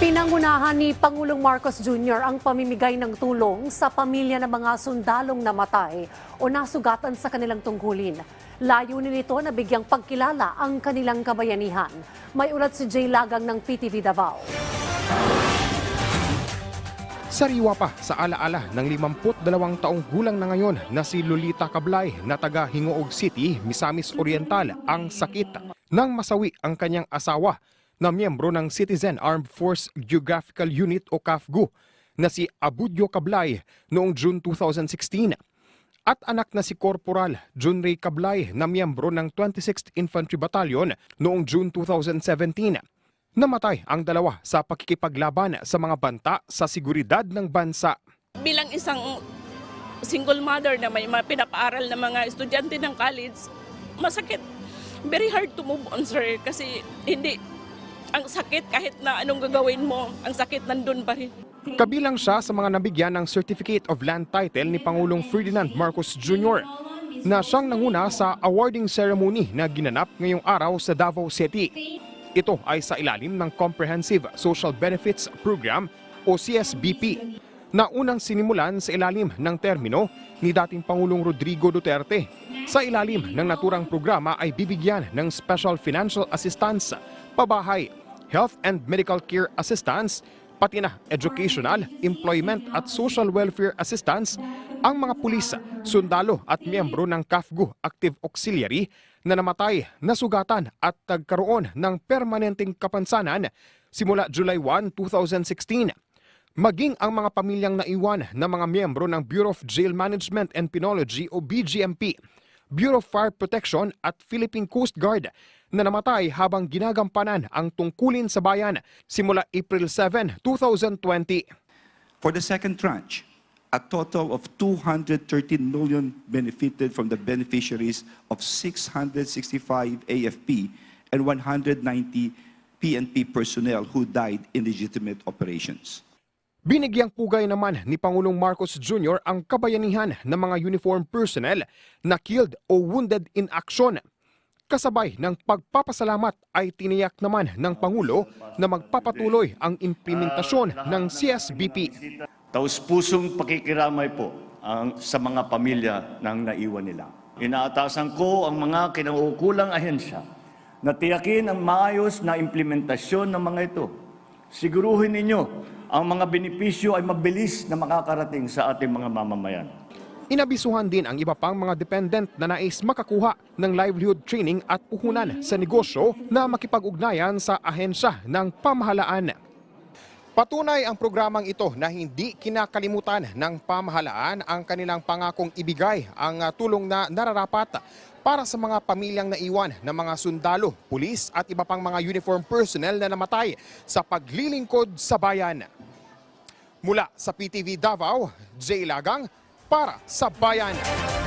Pinangunahan ni Pangulong Marcos Jr. ang pamimigay ng tulong sa pamilya ng mga sundalong namatay o nasugatan sa kanilang tungkulin. Layunin nito na bigyang pagkilala ang kanilang kabayanihan. May ulat si Jay Lagang ng PTV Davao. Sariwa pa sa alaala ng 52 taong gulang na ngayon na si Lolita Cablay na taga Hingoog City, Misamis Oriental ang sakit nang masawi ang kanyang asawa na miyembro ng Citizen Armed Force Geographical Unit o CAFGU na si Abudyo Cablay noong June 2016 at anak na si Corporal Junray Cablay na miyembro ng 26th Infantry Battalion noong June 2017. Namatay ang dalawa sa pakikipaglaban sa mga banta sa seguridad ng bansa. bilang isang single mother na may pinapaaral na mga estudyante ng college, masakit. Very hard to move on, sir, kasi hindi, ang sakit kahit na anong gagawin mo, ang sakit nandun pa rin. Kabilang siya sa mga nabigyan ng Certificate of Land Title ni Pangulong Ferdinand Marcos Jr. na siyang nanguna sa awarding ceremony na ginanap ngayong araw sa Davao City. Ito ay sa ilalim ng Comprehensive Social Benefits Program o CSBP na unang sinimulan sa ilalim ng termino ni dating Pangulong Rodrigo Duterte. Sa ilalim ng naturang programa ay bibigyan ng Special Financial Assistance, pabahay, health and medical care assistance, pati na educational, employment at social welfare assistance ang mga pulis, sundalo at miyembro ng CAFGU Active Auxiliary na namatay, nasugatan at nagkaroon ng permanenteng kapansanan simula July 1, 2016. Maging ang mga pamilyang naiwan na mga miyembro ng Bureau of Jail Management and Penology o BGMP, Bureau of Fire Protection at Philippine Coast Guard na namatay habang ginagampanan ang tungkulin sa bayan simula April 7, 2020. For the second tranche, a total of 213 million benefited from the beneficiaries of 665 AFP and 190 PNP personnel who died in legitimate operations. Binigyang pugay naman ni Pangulong Marcos Jr. ang kabayanihan ng mga uniform personnel na killed o wounded in action. Kasabay ng pagpapasalamat ay tiniyak naman ng Pangulo na magpapatuloy ang implementasyon ng CSBP. Taus-pusong pakikiramay po ang, sa mga pamilya ng naiwan nila. Inaatasan ko ang mga kinaukulang ahensya na tiyakin ang maayos na implementasyon ng mga ito. Siguruhin ninyo ang mga benepisyo ay mabilis na makakarating sa ating mga mamamayan. Inabisuhan din ang iba pang mga dependent na nais makakuha ng livelihood training at puhunan sa negosyo na makipag-ugnayan sa ahensya ng pamahalaan. Patunay ang programang ito na hindi kinakalimutan ng pamahalaan ang kanilang pangakong ibigay ang tulong na nararapat para sa mga pamilyang naiwan ng mga sundalo, pulis at iba pang mga uniform personnel na namatay sa paglilingkod sa bayan. Mula sa PTV Davao, Jay Lagang para sa Bayan.